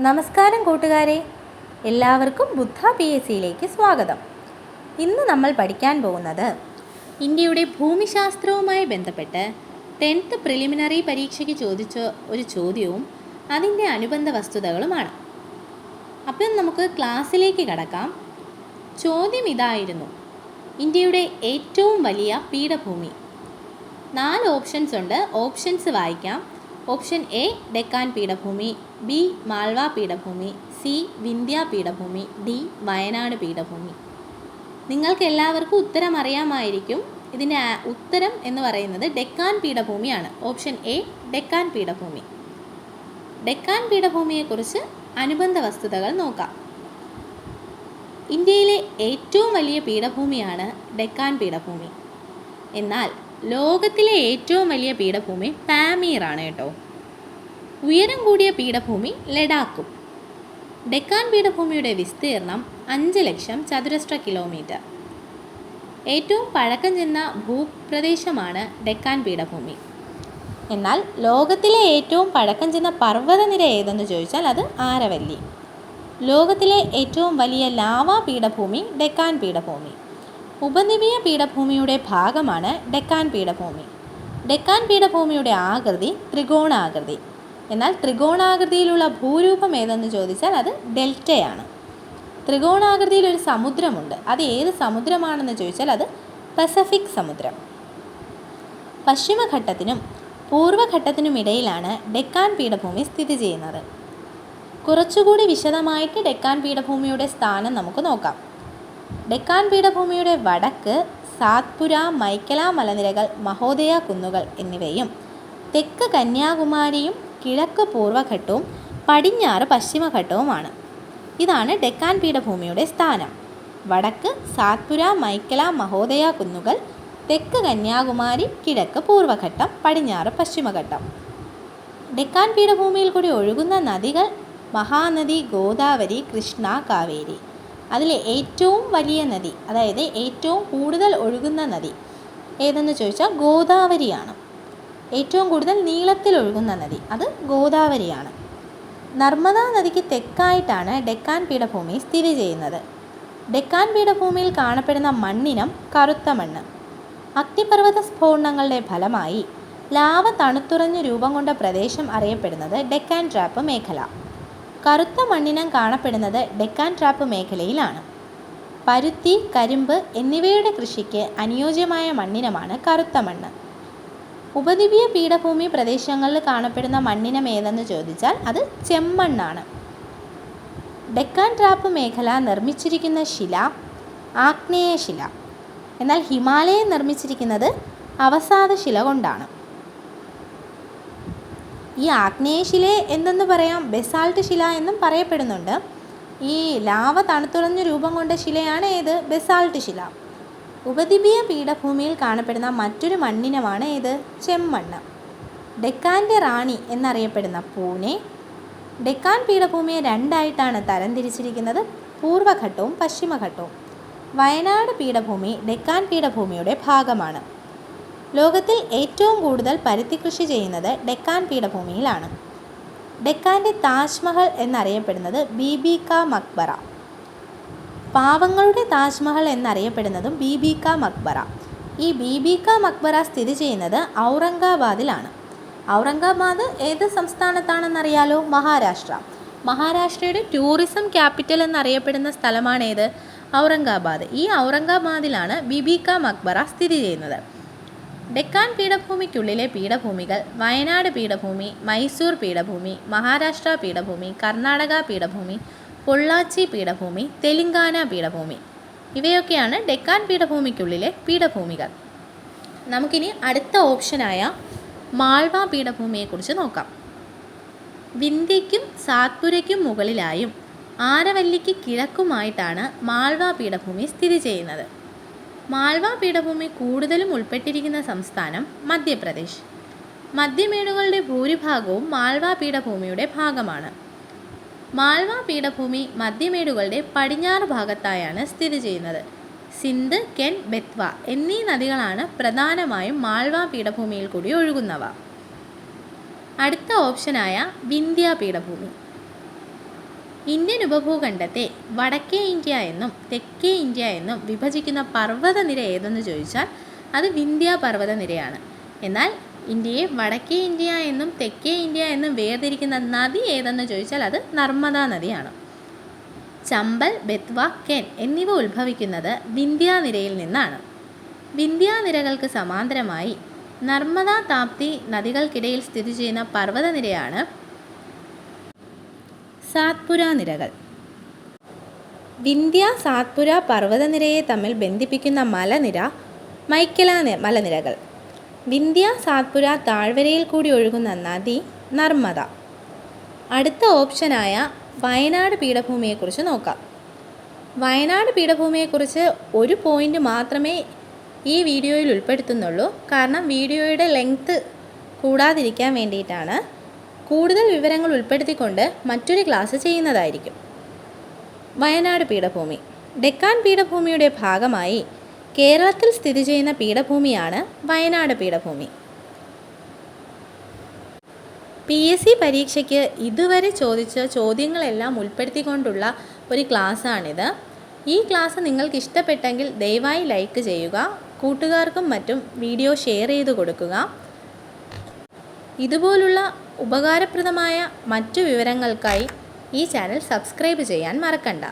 നമസ്കാരം കൂട്ടുകാരെ. എല്ലാവർക്കും ബുദ്ധ പി എസ് സിയിലേക്ക് സ്വാഗതം. ഇന്ന് നമ്മൾ പഠിക്കാൻ പോകുന്നത് ഇന്ത്യയുടെ ഭൂമിശാസ്ത്രവുമായി ബന്ധപ്പെട്ട് ടെൻത്ത് പ്രിലിമിനറി പരീക്ഷയ്ക്ക് ചോദിച്ച ഒരു ചോദ്യവും അതിന്റെ അനുബന്ധ വസ്തുതകളുമാണ്. അപ്പം നമുക്ക് ക്ലാസ്സിലേക്ക് കടക്കാം. ചോദ്യം ഇതായിരുന്നു. ഇന്ത്യയുടെ ഏറ്റവും വലിയ പീഠഭൂമി. നാല് ഓപ്ഷൻസ് ഉണ്ട്. ഓപ്ഷൻസ് വായിക്കാം. ഓപ്ഷൻ എ ഡെക്കാൻ പീഠഭൂമി ബി മാൾവ പീഠഭൂമി സി വിന്ധ്യ പീഠഭൂമി ഡി വയനാട് പീഠഭൂമി. നിങ്ങൾക്ക് എല്ലാവർക്കും ഉത്തരം അറിയാമായിരിക്കും. ഇതിന്റെ ഉത്തരം എന്ന് പറയുന്നത് ഡെക്കാൻ പീഠഭൂമിയാണ്. ഓപ്ഷൻ എ ഡെക്കാൻ പീഠഭൂമി. ഡെക്കാൻ പീഠഭൂമിയെക്കുറിച്ച് അനുബന്ധ വസ്തുതകൾ നോക്കാം. ഇന്ത്യയിലെ ഏറ്റവും വലിയ പീഠഭൂമിയാണ് ഡെക്കാൻ പീഠഭൂമി. എന്നാൽ ലോകത്തിലെ ഏറ്റവും വലിയ പീഠഭൂമി പാമീറാണ് കേട്ടോ. ഉയരം കൂടിയ പീഠഭൂമി ലഡാക്കും. ഡെക്കാൻ പീഠഭൂമിയുടെ വിസ്തീർണം അഞ്ച് ലക്ഷം ചതുരശ്ര കിലോമീറ്റർ. ഏറ്റവും പഴക്കം ചെന്ന ഭൂപ്രദേശമാണ് ഡെക്കാൻ പീഠഭൂമി. എന്നാൽ ലോകത്തിലെ ഏറ്റവും പഴക്കം ചെന്ന പർവതനിര ഏതെന്ന് ചോദിച്ചാൽ അത് ആരവല്ലി. ലോകത്തിലെ ഏറ്റവും വലിയ ലാവാ പീഠഭൂമി ഡെക്കാൻ പീഠഭൂമി. ഉപദ്വീപീയ പീഠഭൂമിയുടെ ഭാഗമാണ് ഡെക്കാൻ പീഠഭൂമി. ഡെക്കാൻ പീഠഭൂമിയുടെ ആകൃതി ത്രികോണാകൃതി. എന്നാൽ ത്രികോണാകൃതിയിലുള്ള ഭൂരൂപം ഏതെന്ന് ചോദിച്ചാൽ അത് ഡെൽറ്റയാണ്. ത്രികോണാകൃതിയിൽ ഒരു സമുദ്രമുണ്ട്. അത് ഏത് സമുദ്രമാണെന്ന് ചോദിച്ചാൽ അത് പസഫിക് സമുദ്രം. പശ്ചിമഘട്ടത്തിനും പൂർവഘട്ടത്തിനും ഇടയിലാണ് ഡെക്കാൻ പീഠഭൂമി സ്ഥിതി ചെയ്യുന്നത്. കുറച്ചുകൂടി വിശദമായിട്ട് ഡെക്കാൻ പീഠഭൂമിയുടെ സ്ഥാനം നമുക്ക് നോക്കാം. ഡെക്കാൻ പീഠഭൂമിയുടെ വടക്ക് സാത്പുര മൈക്കല മലനിരകൾ മഹോദയ കുന്നുകൾ എന്നിവയും തെക്ക് കന്യാകുമാരിയും കിഴക്ക് പൂർവഘട്ടവും പടിഞ്ഞാറ് പശ്ചിമഘട്ടവുമാണ്. ഇതാണ് ഡെക്കാൻ പീഠഭൂമിയുടെ സ്ഥാനം. വടക്ക് സാത്പുര മൈക്കല മഹോദയ കുന്നുകൾ തെക്ക് കന്യാകുമാരി കിഴക്ക് പൂർവഘട്ടം പടിഞ്ഞാറ് പശ്ചിമഘട്ടം. ഡെക്കാൻ പീഠഭൂമിയിൽ കൂടി ഒഴുകുന്ന നദികൾ മഹാനദി ഗോദാവരി കൃഷ്ണ കാവേരി. അതിലെ ഏറ്റവും വലിയ നദി അതായത് ഏറ്റവും കൂടുതൽ ഒഴുകുന്ന നദി ഏതെന്ന് ചോദിച്ചാൽ ഗോദാവരിയാണ്. ഏറ്റവും കൂടുതൽ നീളത്തിൽ ഒഴുകുന്ന നദി അത് ഗോദാവരിയാണ്. നർമ്മദാ നദിക്ക് തെക്കായിട്ടാണ് ഡെക്കാൻ പീഠഭൂമി സ്ഥിതി ചെയ്യുന്നത്. ഡെക്കാൻ പീഠഭൂമിയിൽ കാണപ്പെടുന്ന മണ്ണിനം കറുത്ത മണ്ണ്. അഗ്നിപർവത സ്ഫോടനങ്ങളുടെ ഫലമായി ലാവ തണുത്തുറഞ്ഞ് രൂപം കൊണ്ട പ്രദേശം അറിയപ്പെടുന്നത് ഡെക്കാൻ ട്രാപ്പ് മേഖല. കറുത്ത മണ്ണിനം കാണപ്പെടുന്നത് ഡെക്കാൻ ട്രാപ്പ് മേഖലയിലാണ്. പരുത്തി കരിമ്പ് എന്നിവയുടെ കൃഷിക്ക് അനുയോജ്യമായ മണ്ണിനമാണ് കറുത്ത മണ്ണ്. ഉപദ്വീപീയ പീഠഭൂമി പ്രദേശങ്ങളിൽ കാണപ്പെടുന്ന മണ്ണിനം ഏതെന്ന് ചോദിച്ചാൽ അത് ചെമ്മണ്ണാണ്. ഡെക്കാൻ ട്രാപ്പ് മേഖല നിർമ്മിച്ചിരിക്കുന്ന ശില ആഗ്നേയ ശില. എന്നാൽ ഹിമാലയം നിർമ്മിച്ചിരിക്കുന്നത് അവസാദ ശില കൊണ്ടാണ്. ഈ ആഗ്നേയശിലെ എന്തെന്ന് പറയാം ബെസാൾട്ട് ശില എന്നും പറയപ്പെടുന്നുണ്ട്. ഈ ലാവ തണുത്തുറഞ്ഞ രൂപം കൊണ്ട ശിലയാണ് ഏത്? ബെസാൾട്ട് ശില. ഉപദ്വീപീയ പീഠഭൂമിയിൽ കാണപ്പെടുന്ന മറ്റൊരു മണ്ണിനമാണ് ഏത്? ചെമ്മണ്ണ്. ഡെക്കാന്റെ റാണി എന്നറിയപ്പെടുന്ന പൂനെ ഡെക്കാൻ പീഠഭൂമിയെ രണ്ടായിട്ടാണ് തരംതിരിച്ചിരിക്കുന്നത്. പൂർവഘട്ടവും പശ്ചിമഘട്ടവും. വയനാട് പീഠഭൂമി ഡെക്കാൻ പീഠഭൂമിയുടെ ഭാഗമാണ്. ലോകത്തിൽ ഏറ്റവും കൂടുതൽ പരുത്തി കൃഷി ചെയ്യുന്നത് ഡെക്കാൻ പീഠഭൂമിയിലാണ്. ഡെക്കാന്റെ താജ്മഹൽ എന്നറിയപ്പെടുന്നത് ബീബിക മക്ബറ. പാവങ്ങളുടെ താജ്മഹൽ എന്നറിയപ്പെടുന്നതും ബീബിക മക്ബറ. ഈ ബീബിക മക്ബറ സ്ഥിതി ചെയ്യുന്നത് ഔറംഗാബാദിലാണ്. ഔറംഗാബാദ് ഏത് സംസ്ഥാനത്താണെന്നറിയാലോ? മഹാരാഷ്ട്ര. മഹാരാഷ്ട്രയുടെ ടൂറിസം ക്യാപിറ്റൽ എന്നറിയപ്പെടുന്ന സ്ഥലമാണേത് ഔറംഗാബാദ്. ഈ ഔറംഗാബാദിലാണ് ബിബിക മക്ബറ സ്ഥിതി ചെയ്യുന്നത്. ഡെക്കാൻ പീഠഭൂമിക്കുള്ളിലെ പീഠഭൂമികൾ വയനാട് പീഠഭൂമി മൈസൂർ പീഠഭൂമി മഹാരാഷ്ട്ര പീഠഭൂമി കർണാടക പീഠഭൂമി പൊള്ളാച്ചി പീഠഭൂമി തെലുങ്കാന പീഠഭൂമി. ഇവയൊക്കെയാണ് ഡെക്കാൻ പീഠഭൂമിക്കുള്ളിലെ പീഠഭൂമികൾ. നമുക്കിനി അടുത്ത ഓപ്ഷനായ മാൾവ പീഠഭൂമിയെക്കുറിച്ച് നോക്കാം. വിന്ധ്യയ്ക്കും സാത്പുരയ്ക്കും മുകളിലായും ആരവല്ലിക്ക് കിഴക്കുമായിട്ടാണ് മാൾവ പീഠഭൂമി സ്ഥിതി ചെയ്യുന്നത്. മാൾവ പീഠഭൂമി കൂടുതലും ഉൾപ്പെട്ടിരിക്കുന്ന സംസ്ഥാനം മധ്യപ്രദേശ്. മധ്യമേടുകളുടെ ഭൂരിഭാഗവും മാൾവ പീഠഭൂമിയുടെ ഭാഗമാണ്. മാൾവ പീഠഭൂമി മധ്യമേടുകളുടെ പടിഞ്ഞാറ് ഭാഗത്തായാണ് സ്ഥിതി ചെയ്യുന്നത്. സിന്ധ് കെൻ ബെത്വ എന്നീ നദികളാണ് പ്രധാനമായും മാൾവ പീഠഭൂമിയിൽ കൂടി ഒഴുകുന്നവ. അടുത്ത ഓപ്ഷനായ വിന്ധ്യ പീഠഭൂമി. ഇന്ത്യൻ ഉപഭൂഖണ്ഡത്തെ വടക്കേ ഇന്ത്യ എന്നും തെക്കേ ഇന്ത്യ എന്നും വിഭജിക്കുന്ന പർവതനിര ഏതെന്ന് ചോദിച്ചാൽ അത് വിന്ധ്യ പർവതനിരയാണ്. എന്നാൽ ഇന്ത്യയെ വടക്കേ ഇന്ത്യ എന്നും തെക്കേ ഇന്ത്യ എന്നും വേർതിരിക്കുന്ന നദി ഏതെന്ന് ചോദിച്ചാൽ അത് നർമ്മദാ നദിയാണ്. ചമ്പൽ ബെത്വ കെൻ എന്നിവ ഉത്ഭവിക്കുന്നത് വിന്ധ്യാനിരയിൽ നിന്നാണ്. വിന്ധ്യാനിരകൾക്ക് സമാന്തരമായി നർമ്മദ താപ്തി നദികൾക്കിടയിൽ സ്ഥിതി ചെയ്യുന്ന പർവതനിരയാണ് സാത്പുര നിരകൾ. വിന്ധ്യ സാത്പുര പർവതനിരയെ തമ്മിൽ ബന്ധിപ്പിക്കുന്ന മലനിര മൈക്കല മലനിരകൾ. വിന്ധ്യ സാത്പുര താഴ്വരയിൽ കൂടി ഒഴുകുന്ന നദി നർമ്മദ. അടുത്ത ഓപ്ഷനായ വയനാട് പീഠഭൂമിയെക്കുറിച്ച് നോക്കാം. വയനാട് പീഠഭൂമിയെക്കുറിച്ച് ഒരു പോയിന്റ് മാത്രമേ ഈ വീഡിയോയിൽ ഉൾപ്പെടുത്തുന്നുള്ളൂ. കാരണം വീഡിയോയുടെ ലെങ്ത്ത് കൂടാതിരിക്കാൻ വേണ്ടിയിട്ടാണ് കൂടുതൽ വിവരങ്ങൾ ഉൾപ്പെടുത്തിക്കൊണ്ട് മറ്റൊരു ക്ലാസ് ചെയ്യുന്നതായിരിക്കും. വയനാട് പീഠഭൂമി. ഡെക്കാൻ പീഠഭൂമിയുടെ ഭാഗമായി കേരളത്തിൽ സ്ഥിതി ചെയ്യുന്ന പീഠഭൂമിയാണ് വയനാട് പീഠഭൂമി. പി എസ് സി പരീക്ഷയ്ക്ക് ഇതുവരെ ചോദിച്ച ചോദ്യങ്ങളെല്ലാം ഉൾപ്പെടുത്തിക്കൊണ്ടുള്ള ഒരു ക്ലാസ്സാണിത്. ഈ ക്ലാസ് നിങ്ങൾക്ക് ഇഷ്ടപ്പെട്ടെങ്കിൽ ദയവായി ലൈക്ക് ചെയ്യുക കൂട്ടുകാർക്കും മറ്റും വീഡിയോ ഷെയർ ചെയ്ത് കൊടുക്കുക. ഇതുപോലുള്ള ഉപകാരപ്രദമായ മറ്റു വിവരങ്ങൾക്കായി ഈ ചാനൽ സബ്സ്ക്രൈബ് ചെയ്യാൻ മറക്കണ്ട.